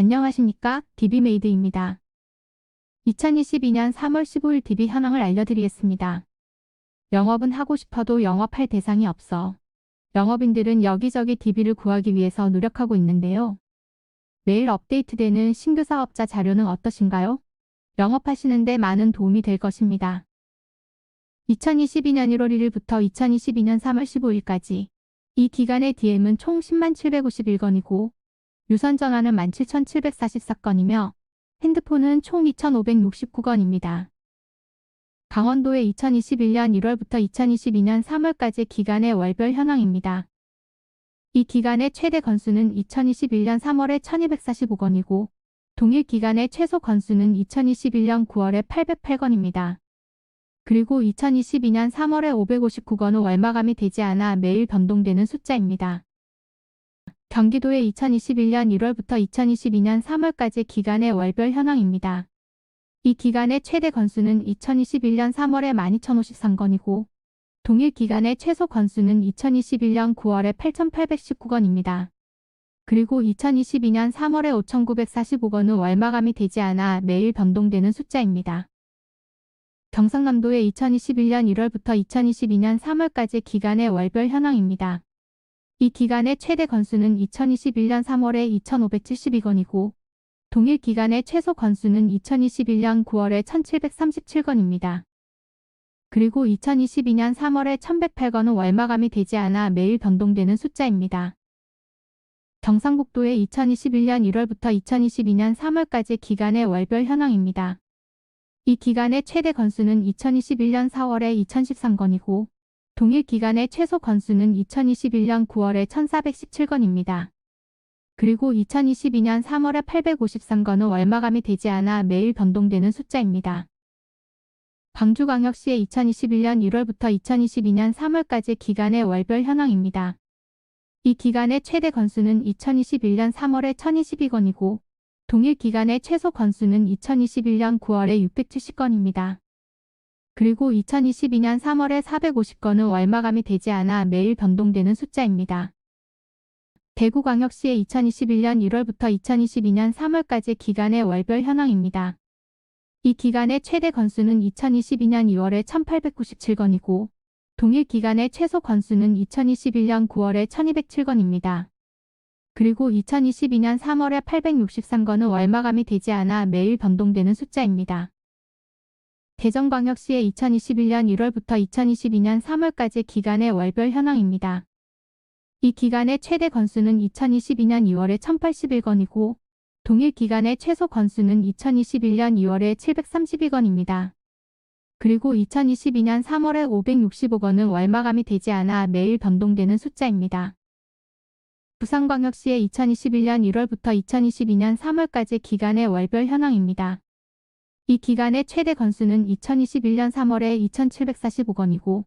안녕하십니까? DB메이드입니다. 2022년 3월 15일 DB 현황을 알려드리겠습니다. 영업은 하고 싶어도 영업할 대상이 없어. 영업인들은 여기저기 DB를 구하기 위해서 노력하고 있는데요. 매일 업데이트되는 신규 사업자 자료는 어떠신가요? 영업하시는데 많은 도움이 될 것입니다. 2022년 1월 1일부터 2022년 3월 15일까지 이 기간의 DM은 총 10만 751건이고 유선 전화는 17,744건이며 핸드폰은 총 2,569건입니다. 강원도의 2021년 1월부터 2022년 3월까지 기간의 월별 현황입니다. 이 기간의 최대 건수는 2021년 3월에 1245건이고 동일 기간의 최소 건수는 2021년 9월에 808건입니다. 그리고 2022년 3월에 559건은 월마감이 되지 않아 매일 변동되는 숫자입니다. 경기도의 2021년 1월부터 2022년 3월까지 기간의 월별 현황입니다. 이 기간의 최대 건수는 2021년 3월에 12,053건이고 동일 기간의 최소 건수는 2021년 9월에 8,819건입니다. 그리고 2022년 3월에 5,945건은 월마감이 되지 않아 매일 변동되는 숫자입니다. 경상남도의 2021년 1월부터 2022년 3월까지 기간의 월별 현황입니다. 이 기간의 최대 건수는 2021년 3월에 2,572건이고 동일 기간의 최소 건수는 2021년 9월에 1,737건입니다. 그리고 2022년 3월에 1,108건은 월마감이 되지 않아 매일 변동되는 숫자입니다. 경상북도의 2021년 1월부터 2022년 3월까지 기간의 월별 현황입니다. 이 기간의 최대 건수는 2021년 4월에 2013건이고 동일 기간의 최소 건수는 2021년 9월에 1417건입니다. 그리고 2022년 3월에 853건은 월마감이 되지 않아 매일 변동되는 숫자입니다. 광주광역시의 2021년 1월부터 2022년 3월까지 기간의 월별 현황입니다. 이 기간의 최대 건수는 2021년 3월에 1022건이고 동일 기간의 최소 건수는 2021년 9월에 670건입니다. 그리고 2022년 3월에 450건은 월마감이 되지 않아 매일 변동되는 숫자입니다. 대구광역시의 2021년 1월부터 2022년 3월까지 기간의 월별 현황입니다. 이 기간의 최대 건수는 2022년 2월에 1897건이고 동일 기간의 최소 건수는 2021년 9월에 1207건입니다. 그리고 2022년 3월에 863건은 월마감이 되지 않아 매일 변동되는 숫자입니다. 대전광역시의 2021년 1월부터 2022년 3월까지 기간의 월별 현황입니다. 이 기간의 최대 건수는 2022년 2월에 1081건이고 동일 기간의 최소 건수는 2021년 2월에 732건입니다. 그리고 2022년 3월에 565건은 월마감이 되지 않아 매일 변동되는 숫자입니다. 부산광역시의 2021년 1월부터 2022년 3월까지 기간의 월별 현황입니다. 이 기간의 최대 건수는 2021년 3월에 2745건이고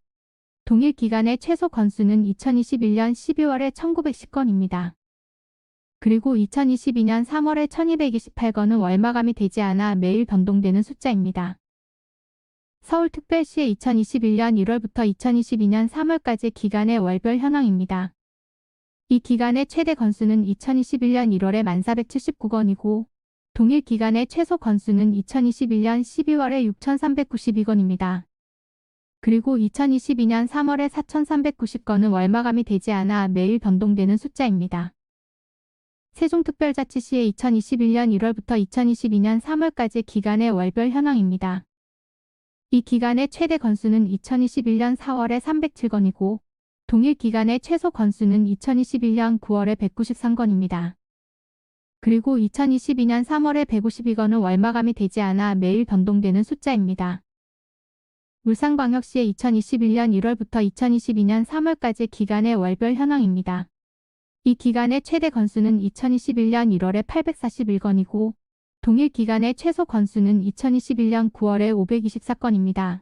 동일 기간의 최소 건수는 2021년 12월에 1910건입니다. 그리고 2022년 3월에 1228건은 월마감이 되지 않아 매일 변동되는 숫자입니다. 서울특별시의 2021년 1월부터 2022년 3월까지 기간의 월별 현황입니다. 이 기간의 최대 건수는 2021년 1월에 1479건이고 동일 기간의 최소 건수는 2021년 12월에 6,392건입니다. 그리고 2022년 3월에 4,390건은 월마감이 되지 않아 매일 변동되는 숫자입니다. 세종특별자치시의 2021년 1월부터 2022년 3월까지 기간의 월별 현황입니다. 이 기간의 최대 건수는 2021년 4월에 307건이고 동일 기간의 최소 건수는 2021년 9월에 193건입니다. 그리고 2022년 3월에 152건은 월마감이 되지 않아 매일 변동되는 숫자입니다. 울산광역시의 2021년 1월부터 2022년 3월까지 기간의 월별 현황입니다. 이 기간의 최대 건수는 2021년 1월에 841건이고 동일 기간의 최소 건수는 2021년 9월에 524건입니다.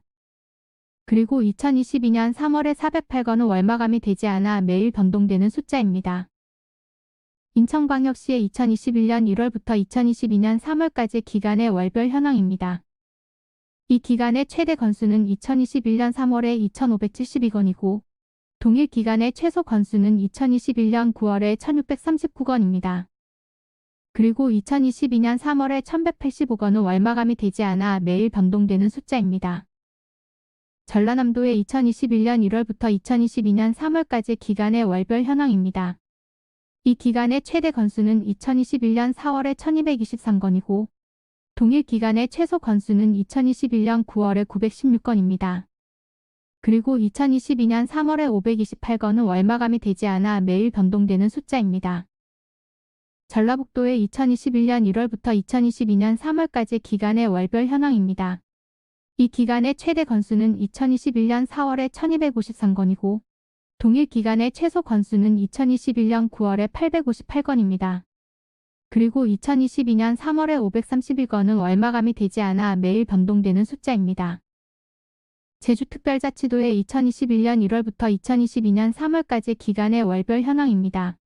그리고 2022년 3월에 408건은 월마감이 되지 않아 매일 변동되는 숫자입니다. 인천광역시의 2021년 1월부터 2022년 3월까지 기간의 월별 현황입니다. 이 기간의 최대 건수는 2021년 3월에 2,572건이고 동일 기간의 최소 건수는 2021년 9월에 1,639건입니다. 그리고 2022년 3월에 1185건은 월마감이 되지 않아 매일 변동되는 숫자입니다. 전라남도의 2021년 1월부터 2022년 3월까지 기간의 월별 현황입니다. 이 기간의 최대 건수는 2021년 4월에 1223건이고 동일 기간의 최소 건수는 2021년 9월에 916건입니다. 그리고 2022년 3월에 528건은 월마감이 되지 않아 매일 변동되는 숫자입니다. 전라북도의 2021년 1월부터 2022년 3월까지 기간의 월별 현황입니다. 이 기간의 최대 건수는 2021년 4월에 1253건이고 동일 기간의 최소 건수는 2021년 9월에 858건입니다. 그리고 2022년 3월에 531건은 월마감이 되지 않아 매일 변동되는 숫자입니다. 제주특별자치도의 2021년 1월부터 2022년 3월까지 기간의 월별 현황입니다.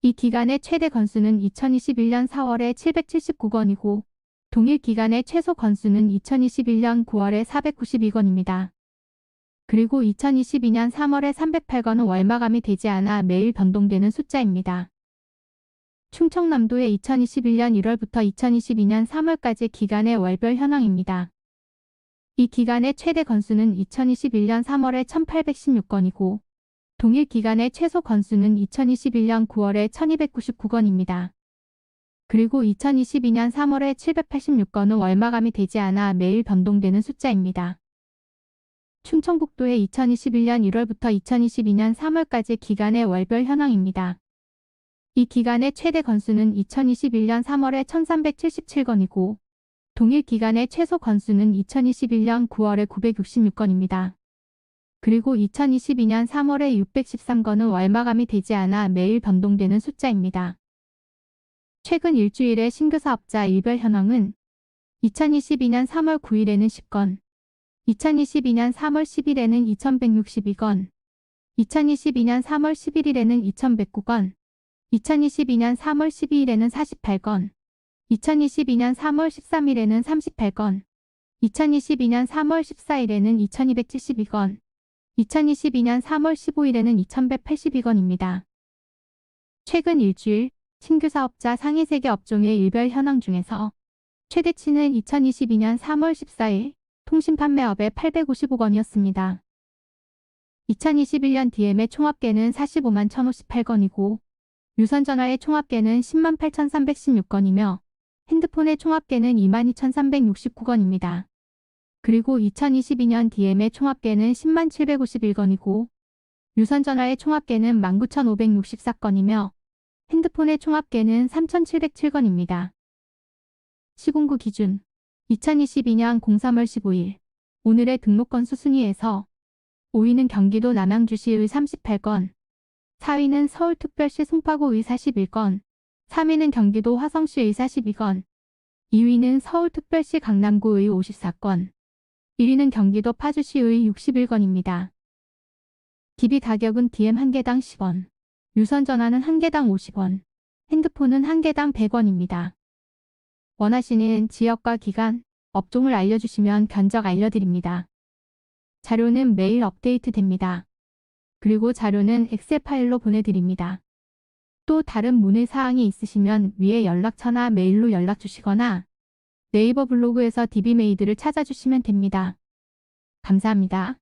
이 기간의 최대 건수는 2021년 4월에 779건이고 동일 기간의 최소 건수는 2021년 9월에 492건입니다. 그리고 2022년 3월에 308건은 월마감이 되지 않아 매일 변동되는 숫자입니다. 충청남도의 2021년 1월부터 2022년 3월까지 기간의 월별 현황입니다. 이 기간의 최대 건수는 2021년 3월에 1816건이고 동일 기간의 최소 건수는 2021년 9월에 1299건입니다. 그리고 2022년 3월에 786건은 월마감이 되지 않아 매일 변동되는 숫자입니다. 충청북도의 2021년 1월부터 2022년 3월까지 기간의 월별 현황입니다. 이 기간의 최대 건수는 2021년 3월에 1377건이고 동일 기간의 최소 건수는 2021년 9월에 966건입니다. 그리고 2022년 3월에 613건은 월마감이 되지 않아 매일 변동되는 숫자입니다. 최근 일주일의 신규 사업자 일별 현황은 2022년 3월 9일에는 10건, 2022년 3월 10일에는 2162건, 2022년 3월 11일에는 2109건, 2022년 3월 12일에는 48건, 2022년 3월 13일에는 38건, 2022년 3월 14일에는 2272건, 2022년 3월 15일에는 2182건입니다. 최근 일주일 신규 사업자 상위 세계 업종의 일별 현황 중에서 최대치는 2022년 3월 14일 통신 판매업의 855건이었습니다. 2021년 DM의 총합계는 45만 1058건이고 유선 전화의 총합계는 10만 8316건이며 핸드폰의 총합계는 2만 2369건입니다. 그리고 2022년 DM의 총합계는 10만 751건이고 유선 전화의 총합계는 19,564건이며 핸드폰의 총합계는 3,707건입니다. 시공구 기준 2022년 03월 15일 오늘의 등록 건수 순위에서 5위는 경기도 남양주시의 38건, 4위는 서울특별시 송파구의 41건, 3위는 경기도 화성시의 42건, 2위는 서울특별시 강남구의 54건, 1위는 경기도 파주시의 61건입니다. DB 가격은 DM 1개당 10원, 유선 전화는 1개당 50원, 핸드폰은 1개당 100원입니다. 원하시는 지역과 기간, 업종을 알려주시면 견적 알려드립니다. 자료는 매일 업데이트 됩니다. 그리고 자료는 엑셀 파일로 보내드립니다. 또 다른 문의 사항이 있으시면 위에 연락처나 메일로 연락 주시거나 네이버 블로그에서 DB메이드를 찾아주시면 됩니다. 감사합니다.